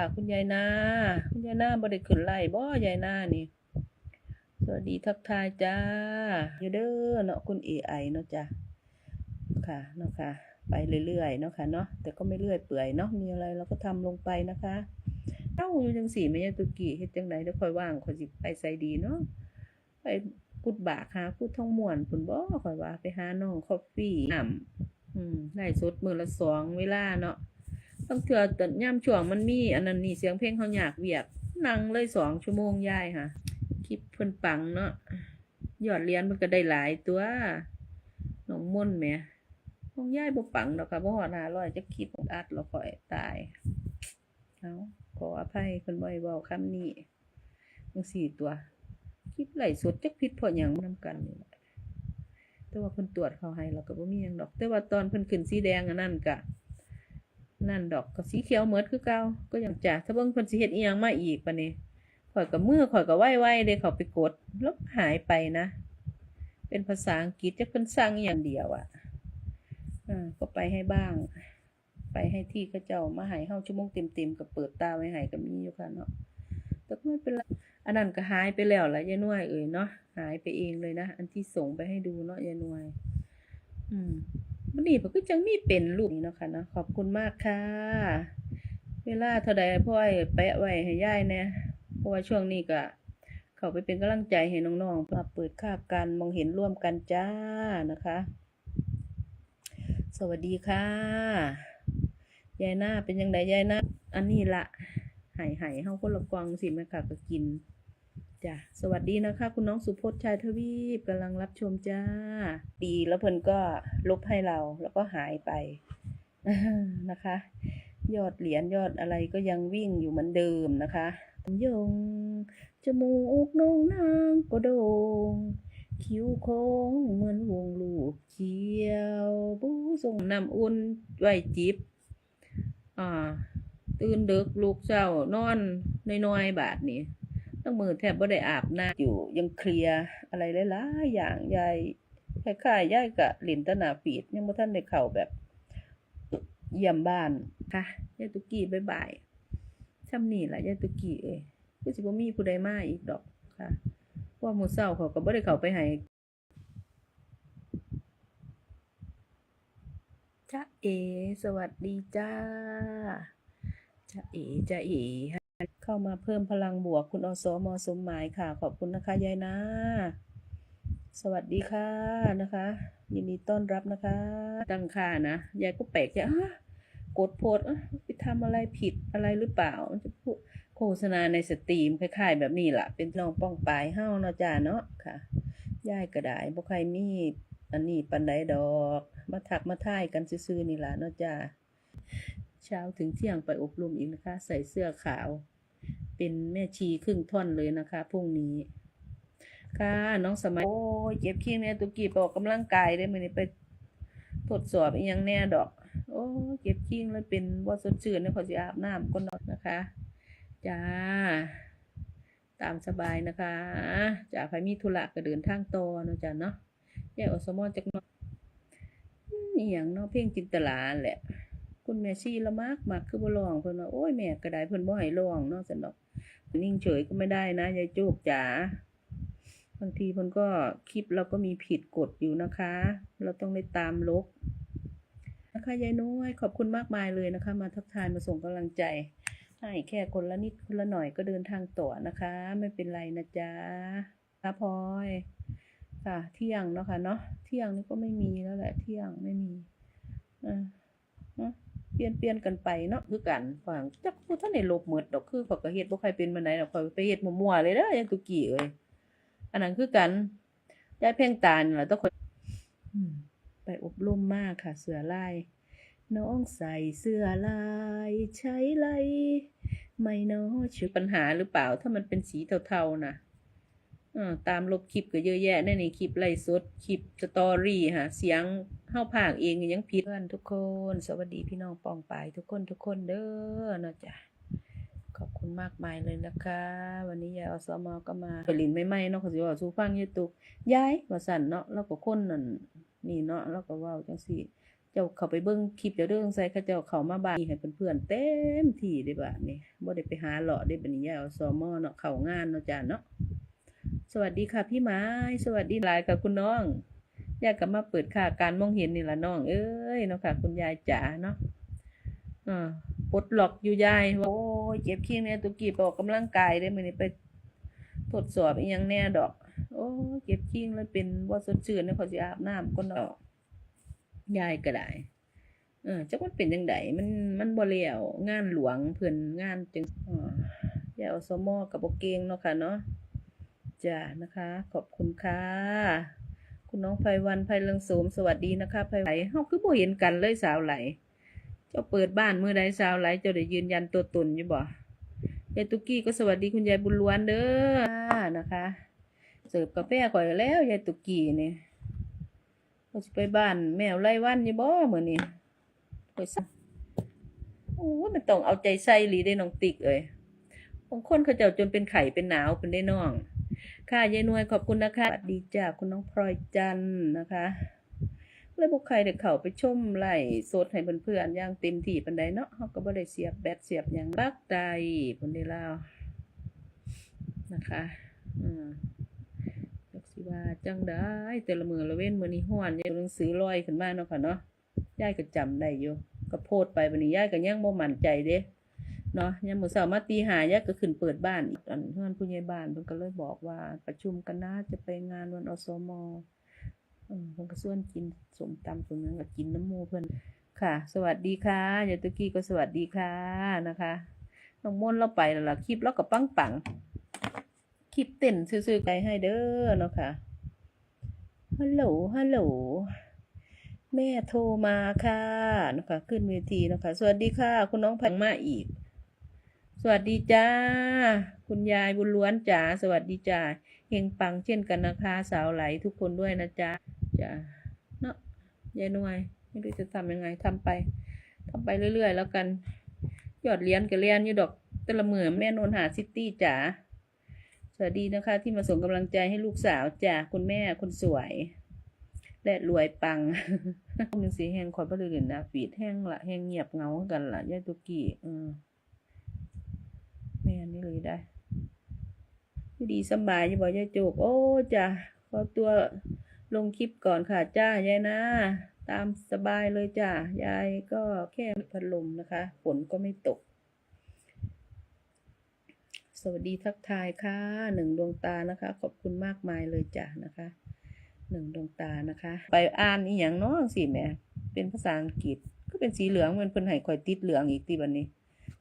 ค่ะคุณยายนา คุณยายนาบ่ได้ขึ้นไล่บ่ยายนานี่ สวัสดีทักทายจ้าอยู่เด้อเนาะคุณ AI เนาะจ้ะค่ะเนาะค่ะ ไปเรื่อยๆเนาะค่ะเนาะแต่ก็ไม่เรื่อยเปื่อยเนาะมีอะไรเราก็ทำลงไปนะคะเอ้าอยู่จังสี่แม่ยาตุกี้เฮ็ดจังไดเดี๋ยวค่อยว่างค่อยสิไปใส่ดีเนาะไปกุดบากหากุดท่องม่วนพุ่นบ่ค่อยว่า ไปหาน้องคอฟฟี่น้ำอืมได้สดมือละสองเวลาเนาะ บางเทื่อตอนย่ำช่วงมันมีอันนั้นนี่เสียงเพลงเขาอยากเวียกนั่งเลยสองชั่วโมงยายค่ะ คลิปเพิ่นปังเนาะยอดเรียนมันก็ได้หลายตัวน้องม่นแหมของยายบ่ปังดอกค่ะบ่ฮอด500จะคิดอัดแล้วค่อยตายเอาขออภัยเพิ่นบ่ให้เว้าคำนี้จังสี่ตัวคลิปไหลสดจักผิดเพราะหยังนำกันนี่แต่ว่าเพิ่นตรวจเขาให้แล้วก็บ่มีหยังดอก แต่ว่าตอนเพิ่นขึ้นสีแดงอันนั้นก็ นั่นดอกก็สีเขียวเหมือนคือเก่าก็ยังจ้ะถ้าเบิ่งเพิ่นสิเฮ็ดอีหยังมาอีกปะนี่ข่อยกับมือข่อยก็ไหวๆเด้เขาไปกดล้วหายไปนะ เป็นภาษาอังกฤษจะเพิ่นสั่งอย่างเดียวอะอ่าก็ไปให้บ้าง ไปให้ที่เขาเจ้ามาให้เฮาชั่วโมงเต็มๆก็เปิดตาไว้ให้ก็มีอยู่ค่ะเนาะแต่ก็ไม่เป็นไรอันนั้นก็หายไปแล้วละยายนวยเอ่ยเนาะหายไปเองเลยนะ อันที่ส่งไปให้ดูเนาะยายนวย อืม วันนี้ผมก็จังมีเป็นลูกนี่เนาะค่ะเนาะขอบคุณมากค่ะ เวลาเท่าใดพ่อไอ้แปะไว้ให้ยายแหน่ยเพราะว่าช่วงนี้ก็ เขาไปเป็นกำลังใจให้น้องๆมาเปิดคาบกันมองเห็นร่วมกันจ้านะคะ สวัสดีค่ะยายหน้าเป็นยังไงยายหน้าอันนี้ละไห่ไห่เฮาคนละกวางสิแม่ค่ะก็กิน จ้ะสวัสดีนะคะ คุณน้องสุพจน์ชายทวีปกำลังรับชมจ้า ดีแล้วเพิ่นก็ลบให้เราแล้วก็หายไปนะคะ ยอดเหรียญยอดอะไรก็ยังวิ่งอยู่เหมือนเดิมนะคะยงจมูกโนงนางก็โดงคิ้วโค้งเหมือนวงลูกเขียวบูส่งน้ำอุ่นไว้จิบอ่าตื่นเดึกลูกเจ้านอนน้อยๆบาทนี่ั้งมือแทบไม่ได้อาบน้ำอยู่ยังเคลียร์อะไรหลายๆอย่างยายคล้ายๆยายกะหลินตะนาปีดยังไม่ท่านได้เข่าแบบเยี่ยมบ้านค่ะยายตุกี้บายบายช่ำนี่แหละยายตุกี้เอ้ยก็สิบ่มีผู้ใดมาอีกดอกค่ะว่ามูเศร้าเขาก็บ่ได้เข้าไปให้จ้าเอ สวัสดีจ้าจ้าเอจ้าเอ เข้ามาเพิ่มพลังบวกคุณอสมอสมหมายค่ะ ขอบคุณนะคะยายนะ สวัสดีค่ะนะคะ ยินดีต้อนรับนะคะตั้งค่านะยายก็แปลกใจอะกดโพสไปทำอะไรผิดอะไรหรือเปล่าจะพูดโฆษณาในสตรีมคล้ายๆ แบบนี้แหละเป็นน้องป้องปลายเฮ้าเนาะจ้าเนาะค่ะยายก็ได้บ่ใครมีอันนี้ปันไดดอก มาถักมาท่ายกันซื่อๆนี่ล่ะเนาะจ้า เช้าถึงเที่ยงไปอบรมอีกนะคะ ใส่เสื้อขาว เป็นแม่ชีครึ่งท่อนเลยนะคะพรุ่งนี้ ค่ะน้องสมัย โอ้เจ็บขี้เนี่ยตุกี้ไปออกกำลังกายได้มือนี้ไปทดสอบอีหยังแน่ดอก โอ้เจ็บขี้แล้วเป็นบ่สดชื่นเนี่ยขอสิอาบน้ำก่อนนาะนะคะจ้าตามสบายนะคะจ้าใครมีธุระก็เดินทางต่อเนาะจ้าเนาะแยกอสมอจักนอยอืมอีหยังเนาะเพลงจินตลาแหละ คุณแม่ชีละมากมากคือบ่ร้องเพิ่นว่าโอ้ยแม่ก็ได้เพิ่นบ่ให้ร้องเนาะซั่นดอกนิ่งเฉยก็ไม่ได้นะยายโจูบจ๋าบางทีมันก็คลิปเราก็มีผิดกฎอยู่นะคะ เราต้องได้ตามลบนะคะยายน้อยขอบคุณมากมายเลยนะคะ มาทักทายมาส่งกำลังใจให้แค่คนละนิดคนละหน่อยก็เดินทางต่อนะคะ ไม่เป็นไรนะจ๊ะค่ะพลอยค่ะเที่ยงเนาะค่ะเนาะเที่ยงนี่ก็ไม่มีแล้วแหละเที่ยงไม่มีอ่าเนาะ เปลี่ยนเปลี่ยนกันไปเนาะคือกันฝังจักผู้ท่านในลบหมดดอกคือเขอยก็เฮ็ดบ่ใครเป็นมาไหนดอกเขอยไปเฮ็ดมั่วๆเลยเด้อยังตุกี้เอ้ยอันนั้นคือกันยายเพ่งตาลแหละต้องคนอืมไปอบรมมากค่ะ เสือลาย น้องใส่เสื้อลายใช้ไรไม่เนาะชื่อปัญหาหรือเปล่า ถ้ามันเป็นสีเทาๆนะ อ่าตามลบคลิปก็เยอะแยะในนี่คลิปไล่สดคลิปสตอรี่ค่ะเสียงเข้าผากเองยังผิดเพื่อนทุกคน สวัสดีพี่น้องปองปายทุกคนทุกคนเด้อเนาะจ้ะขอบคุณมากมายเลยนะคะ วันนี้ยายอสมอก็มาไปลินไม่ไหมเนาะเขาสิว่าสู่ฟังอยูตุกยายว่าสั่นเนาะแล้วก็คนนั่นนี่เนาะแล้วก็ว่าจังสี่ เจ้าเขาไปเบิ่งคลิปเดี๋ยวเรื่องใส่เขาเจ้าเขามาบ้านให้เพื่อนๆเต็มที่เด้บานี้บ่ได้ไปหาเลาะได้บัดนี้ยายอสมอเนาะเขางานเนาะจ้าเนาะ สวัสดีค่ะพี่ไม้สวัสดีหลายกับคุณน้องยายก็มาเปิดค่าการมองเห็นนี่ละน้อง เอ้ยเนาะค่ะ คุณยายจ๋าเนาะอ่าปลดล็อกอยู่ยายว่าโอ้ยเจ็บขี้แม่ตุกี้ไปออกกำลังกายได้มื้อนี้ไปทดสอบอีหยังแน่ดอก โอ้เจ็บขี้แล้วเป็นบ่สดชื่นเนาะเขาสิอาบน้ำก่อนเนาะยายก็ได้เออจักมันเป็นจังไดมันมันบ่แล้วงานหลวงเพิ่นงานจังอ๋อยายอาสมอกับบ่เกงเนาะค่ะเนาะ จ้านะคะ ขอบคุณค่ะ คุณน้องไพวันไพเรืองโสมสวัสดีนะคะไพไหลเฮาคือบ่เห็นกันเลยสาวไหล เจ้าเปิดบ้านเมื้อใดสาวไหลเจ้าได้ยืนยันตัวตนอยู่บ่ยายตุกกี้ก็สวัสดีคุณยายบุญล้วนเด้อนะคะ เสิร์ฟกาแฟข่อยแล้วยายตุกกี้นี่เราจะไปบ้านแมวไล่วันอยี่บ่เหมือนนี่ไปซะโอ้มันต้องเอาใจใส่หลีได้น้องติ๊กเอ้ยบางคนเขาเจ้าจนเป็นไข่เป็นหนาวเป็นได้น้อง ค่ะยายนวยขอบคุณนะคะสวัสดีจ้าคุณน้องพลอยจันทร์นะคะแล้วพวกใครเด็กเขาไปชมไหลสดให้เพื่อนๆอย่างเต็มที่ปันใดเนาะเขาก็บ่ได้เสียบแบตเสียบอย่างบักใดเพิ่นได้เล่านะคะ อืมจักสิว่าจังได้แต่ละมือละเว้นมือนี้ฮ้อนยายหนังสือลอยขึ้นมาเนาะค่ะเนาะยายก็จำได้อยู่ก็โพดไปบัดนี้ยายก็ยังบ่มั่นใจเด้ เนาะยามมื้อเช้ามาตีหายายก็ขึ้นเปิดบ้านอีกอันเพื่อนผู้ใหญ่บ้านเพิ่นก็เลยบอกว่าประชุมกันนะจะไปงานวันอสมเออเพิ่นก็ชวนกินสมตำตรงนั้นก็กินน้ำมูเพิ่นค่ะ สวัสดีค่ะยายตุกี้ก็สวัสดีค่ะนะคะน้องมนเราไปแล้วล่ะคลิปเราก็ปังๆคลิปเต้นซื่อๆไกลให้เด้อเนาะค่ะฮัลโหลฮัลโหลแม่โทรมาค่ะเนาะคะขึ้นเวทีเนาะคะ สวัสดีค่ะ คุณน้องพังมาอีก สวัสดีจ้า คุณยายบุญล้วนจ๋าสวัสดีจ้าเฮงปังเช่นกันนะคะ สาวไหลทุกคนด้วยนะจ๊ะจ้าเนาะยายนวยไม่รู้จะทำยังไงทำไปทำไปเรื่อยๆ แล้วกัน ยอดเลี้ยนกับเลี้ยนอยู่ดอกต่ละเหมือแม่นนหาซิตี้จ๋าสวัสดีนะคะ ที่มาส่งกำลังใจให้ลูกสาวจาคุณแม่คนสวย และรวยปังมันสีแห้งคอยบริเวณนะฟีดแห้งละแห้งเงียบเหงากันละยายตุกี้เออ แม่นี่เลยได้อยู่ดีสบายอยู่บอกยายโจกโอ้จ้ะขอตัวลงคลิปก่อนค่ะจ้ายายนะ ตามสบายเลยจ้ะยายก็แค่พัดลมนะคะฝนก็ไม่ตก สวัสดีทักทายค่ะหนึ่งดวงตานะคะ ขอบคุณมากมายเลยจ้ะนะคะหนึ่งดวงตานะคะ ไปอ่านอีหยังน้องสิแม่เป็นภาษาอังกฤษก็เป็นสีเหลืองเหมือนเพิ่นให้ข่อยติดเหลืองอีกทีบัดนี้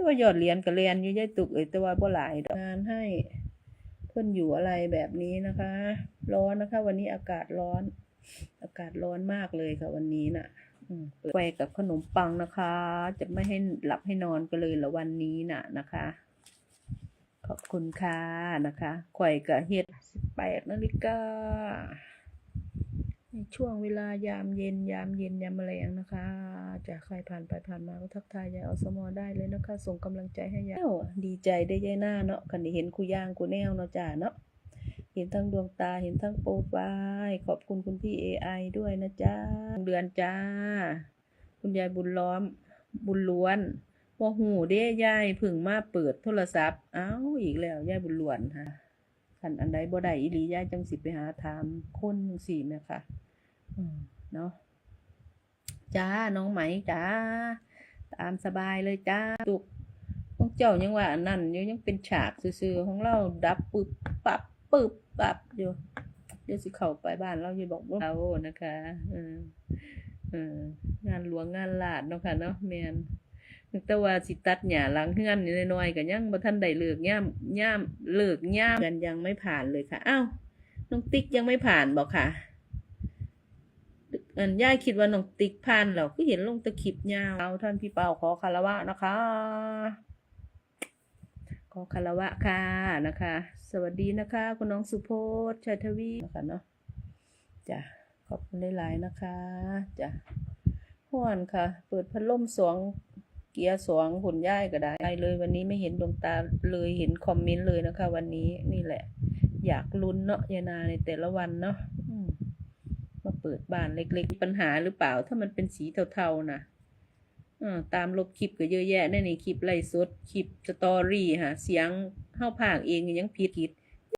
แต่ว่ายอดเหรียญกับเรียนอยู่ยายตุกเอ้ยแต่ว่าบ่หลายงานให้เพิ่นอยู่อะไรแบบนี้นะคะ ร้อนนะคะ วันนี้อากาศร้อน อากาศร้อนมากเลยค่ะ วันนี้น่ะอืมเปิดไฟกับขนมปังนะคะ จะไม่ให้หลับให้นอนกันเลยละวันนี้น่ะนะคะ ขอบคุณค่ะนะคะข่อยกับเฮ็ดแปดนาฬิกา ในช่วงเวลายามเย็น ยามเย็นยามแมลงนะคะจะใครผ่านไปผ่านมาก็ทักทายยายอสมอได้เลยนะคะ ส่งกำลังใจให้ยายดีใจได้ยายหน้าเนาะคันด้เห็นคุย่างกูแนวเนาะจ้าเนาะเห็นทั้งดวงตาเห็นทั้งโปรไฟล์ขอบคุณคุณพี่ AI ด้วยนะจ้าเดือนจ้า คุณยายบุญล้อมบุญล้วนว่าหูเด้ยายพึ่งมาเปิดโทรศัพท์เอ้าอีกแล้วยายบุญล้วนค่ะ คันอันใดบ่ได้อีหลียายจังสิไปหาถามคนจังสี่แม่ค่ะอืมเนาะจ้าน้องไหมจ้า ตามสบายเลยจ้าตุกของเจ้ายังว่าอันนั่นอยู่ยังเป็นฉากซื่อๆของเราดับปึบปับปึบปับอยู่เดี๋ยวสิเข้าไปบ้านเราอยู่บอกว่าเรานะคะเออเอองานหลวงงานลาดเนาะค่ะเนาะแมน แต่ว่าสิตัดหญ้าหลังเฮือนน้อยๆก็ยังบ่ทันได้เลิกย่ามย่ามเลิกย่ามกันยังไม่ผ่านเลยค่ะอ้าวน้องติ๊กยังไม่ผ่านบอกค่ะอันย่าคิดว่าน้องติ๊กผ่านแล้วก็เห็นลงตะคลิปยาวเอาท่านพี่เปาขอคารวะนะคะ ขอคารวะค่ะนะคะ สวัสดีนะคะคุณน้องสุโพธชัยทวีนะคะเนาะจ้ะขอบคุณหลายๆนะคะจ้ะห้อนค่ะ เปิดพัดลมสอง เกียร์สองหุ่นย่ายก็ได้ได้เลยวันนี้ไม่เห็นดวงตาเลยเห็นคอมเมนต์เลยนะคะ วันนี้นี่แหละ อยากลุ้นเนาะยานาในแต่ละวันเนาะมาเปิดบ้านเล็กๆปัญหาหรือเปล่า ถ้ามันเป็นสีเทาๆนะตามลบคลิปก็เยอะแยะแน่นนี่คลิปไล่สดคลิปสตอรี่ฮะเสียงเข้าภาคเองยังผิดผิด